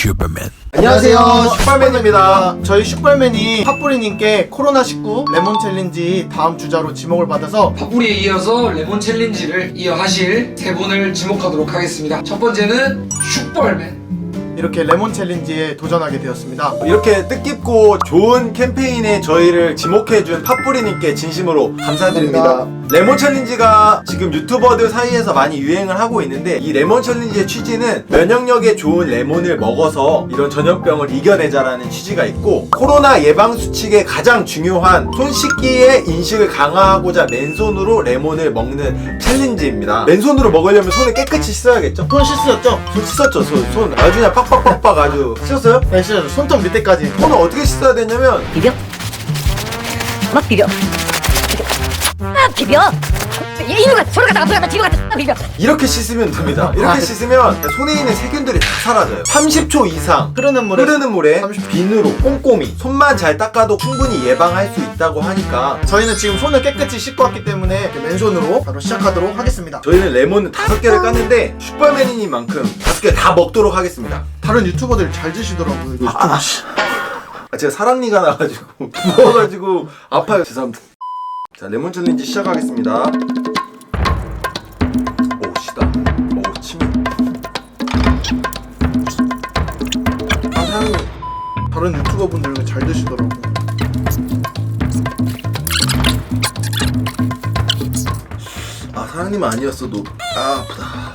슈퍼맨 안녕하세요 슈퍼맨입니다 저희 슈퍼맨이 팥뿌리님께 코로나19 레몬 챌린지 다음 주자로 지목을 받아서 팝뿌리에 이어서 레몬 챌린지를 이어하실 세 분을 지목하도록 하겠습니다. 첫 번째는 슈퍼맨. 이렇게 레몬 챌린지에 도전하게 되었습니다 이렇게 뜻깊고 좋은 캠페인에 저희를 지목해준 팥뿌리님께 진심으로 감사드립니다. 레몬 챌린지가 지금 유튜버들 사이에서 많이 유행을 하고 있는데 이 레몬 챌린지의 취지는 면역력에 좋은 레몬을 먹어서 이런 전염병을 이겨내자라는 취지가 있고 코로나 예방 수칙에 가장 중요한 손 씻기의 인식을 강화하고자 맨손으로 레몬을 먹는 챌린지입니다. 맨손으로 먹으려면 손을 깨끗이 씻어야겠죠? 손 씻으셨죠? 손 씻었죠, 손. 손 아주 그냥 빡빡빡빡 아주 씻었어요? 네 씻으셨죠 손톱 밑에까지 손을 어떻게 씻어야 되냐면 비벼? 막 비벼. 아 비벼. 이리로 가, 저리 갔다 앞으로 갔다 뒤로 갔다 비벼. 이렇게 씻으면 됩니다. 이렇게 씻으면 손에 있는 세균들이 다 사라져요. 30초 이상 흐르는 물에 흐르는 물에 30 비누로 꼼꼼히 손만 잘 닦아도 충분히 예방할 수 있다고 하니까 저희는 지금 손을 깨끗이 씻고 왔기 때문에 이렇게 맨손으로 바로 시작하도록 하겠습니다 저희는 레몬을 다섯 개를 깠는데 슈퍼맨이니만큼 다섯 개 다 먹도록 하겠습니다. 다른 유튜버들 잘 드시더라고요 이거 아, 아, 제가 사랑니가 나가지고 부어가지고 아파요. 죄송합니다. 자 레몬 챌린지 시작하겠습니다. 오 시다. 오 침이. 아, 사장님 다른 유튜버 분들 이거 잘 드시더라고 아 사장님 아니었어도 아 아프다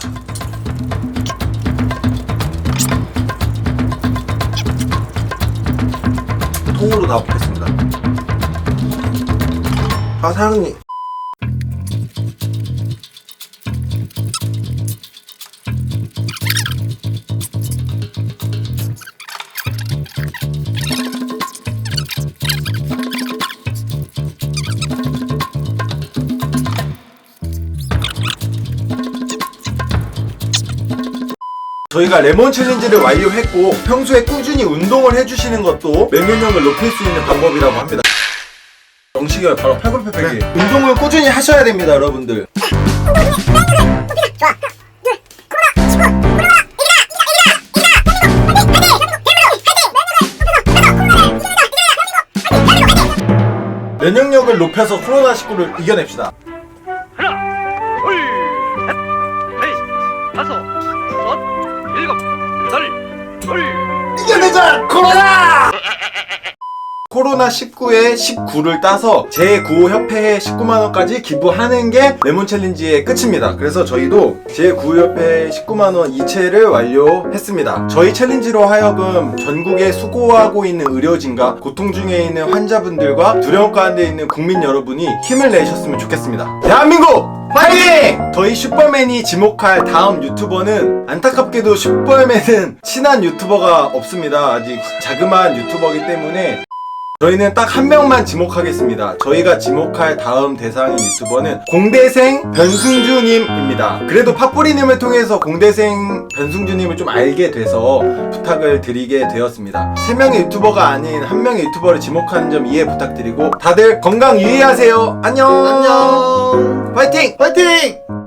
통으로 다 붓겠습니다 아 사장님. 저희가 레몬 챌린지를 완료했고 평소에 꾸준히 운동을 해주시는 것도 면역력을 높일 수 있는 방법이라고 합니다 정식이 바로 팔굽혀 펴기 운동을 꾸준히 하셔야 됩니다 여러분들 면역력을 높여서 코로나19를 이겨냅시다 하나, 둘, 셋, 넷, 다섯, 여섯, 일곱, 여덟, 둘. 이겨내자 코로나! 코로나19에 19를 따서 제9협회에 19만원까지 기부하는 게 레몬 챌린지의 끝입니다. 그래서 저희도 제9협회 19만원 이체를 완료했습니다. 저희 챌린지로 하여금 전국에 수고하고 있는 의료진과 고통 중에 있는 환자분들과 두려움 가운데 있는 국민 여러분이 힘을 내셨으면 좋겠습니다. 대한민국! 파이팅! 저희 슈퍼맨이 지목할 다음 유튜버는 안타깝게도 슈퍼맨은 친한 유튜버가 없습니다. 아직 자그마한 유튜버이기 때문에 저희는 딱 한 명만 지목하겠습니다. 저희가 지목할 다음 대상인 유튜버는 공대생 변승주님입니다. 그래도 팥뿌리님을 통해서 공대생 변승주님을 좀 알게 돼서 부탁을 드리게 되었습니다. 세 명의 유튜버가 아닌 한 명의 유튜버를 지목하는 점 이해 부탁드리고 다들 건강 유의하세요. 안녕. 안녕 파이팅! 파이팅!